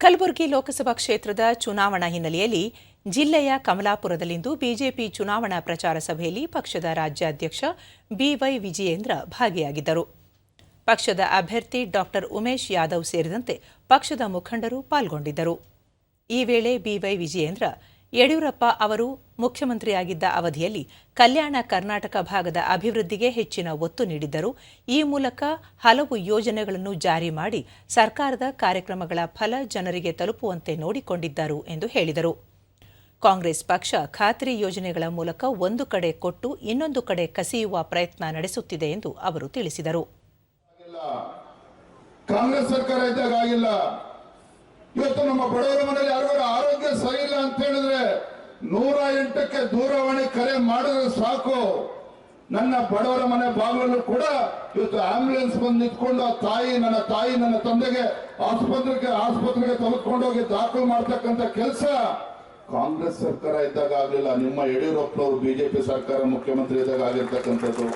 ಕಲಬುರಗಿ ಲೋಕಸಭಾ ಕ್ಷೇತ್ರದ ಚುನಾವಣಾ ಹಿನ್ನೆಲೆಯಲ್ಲಿ ಜಿಲ್ಲೆಯ ಕಮಲಾಪುರದಲ್ಲಿಂದು ಬಿಜೆಪಿ ಚುನಾವಣಾ ಪ್ರಚಾರ ಸಭೆಯಲ್ಲಿ ಪಕ್ಷದ ರಾಜ್ಯಾಧ್ಯಕ್ಷ ಬಿವೈ ವಿಜಯೇಂದ್ರ ಭಾಗಿಯಾಗಿದ್ದರು. ಪಕ್ಷದ ಅಭ್ಯರ್ಥಿ ಡಾಕ್ಟರ್ ಉಮೇಶ್ ಯಾದವ್ ಸೇರಿದಂತೆ ಪಕ್ಷದ ಮುಖಂಡರು ಪಾಲ್ಗೊಂಡಿದ್ದರು. ಈ ವೇಳೆ ಬಿವೈ ವಿಜಯೇಂದ್ರ ಯಡಿಯೂರಪ್ಪ ಅವರು ಮುಖ್ಯಮಂತ್ರಿಯಾಗಿದ್ದ ಅವಧಿಯಲ್ಲಿ ಕಲ್ಯಾಣ ಕರ್ನಾಟಕ ಭಾಗದ ಅಭಿವೃದ್ಧಿಗೆ ಹೆಚ್ಚಿನ ಒತ್ತು ನೀಡಿದ್ದರು. ಈ ಮೂಲಕ ಹಲವು ಯೋಜನೆಗಳನ್ನು ಜಾರಿ ಮಾಡಿ ಸರ್ಕಾರದ ಕಾರ್ಯಕ್ರಮಗಳ ಫಲ ಜನರಿಗೆ ತಲುಪುವಂತೆ ನೋಡಿಕೊಂಡಿದ್ದರು ಎಂದು ಹೇಳಿದರು. ಕಾಂಗ್ರೆಸ್ ಪಕ್ಷ ಖಾತ್ರಿ ಯೋಜನೆಗಳ ಮೂಲಕ ಒಂದು ಕಡೆ ಕೊಟ್ಟು ಇನ್ನೊಂದು ಕಡೆ ಕಸಿಯುವ ಪ್ರಯತ್ನ ನಡೆಸುತ್ತಿದೆ ಎಂದು ಅವರು ತಿಳಿಸಿದರು. ಕಾಂಗ್ರೆಸ್ ಸರ್ಕಾರ ಇದ್ದಾಗ ಆಗಿಲ್ಲ. ಇವತ್ತು ನಮ್ಮ ಬಡವರ ಮನೆಯಲ್ಲಿ ನೂರ ಎಂಟಕ್ಕೆ ದೂರವಾಣಿ ಕರೆ ಮಾಡಿದ್ರೆ ಸಾಕು. ನನ್ನ ಬಡವರ ಮನೆ ಬಾಗಿಲಲ್ಲೂ ಕೂಡ ಇವತ್ತು ಆಂಬ್ಯುಲೆನ್ಸ್ ಬಂದು ನಿಂತ್ಕೊಂಡು ಆ ತಾಯಿ, ನನ್ನ ತಾಯಿ, ನನ್ನ ತಂದೆಗೆ ಆಸ್ಪತ್ರೆಗೆ ಆಸ್ಪತ್ರೆಗೆ ಹೋಗಿ ದಾಖಲು ಮಾಡ್ತಕ್ಕಂಥ ಕೆಲಸ. ಕಾಂಗ್ರೆಸ್ ಸರ್ಕಾರ ಇದ್ದಾಗ ಆಗಲಿಲ್ಲ, ನಿಮ್ಮ ಯಡಿಯೂರಪ್ಪನವರು ಬಿಜೆಪಿ ಸರ್ಕಾರ ಮುಖ್ಯಮಂತ್ರಿ ಇದ್ದಾಗ ಆಗಿರ್ತಕ್ಕಂಥದ್ದು.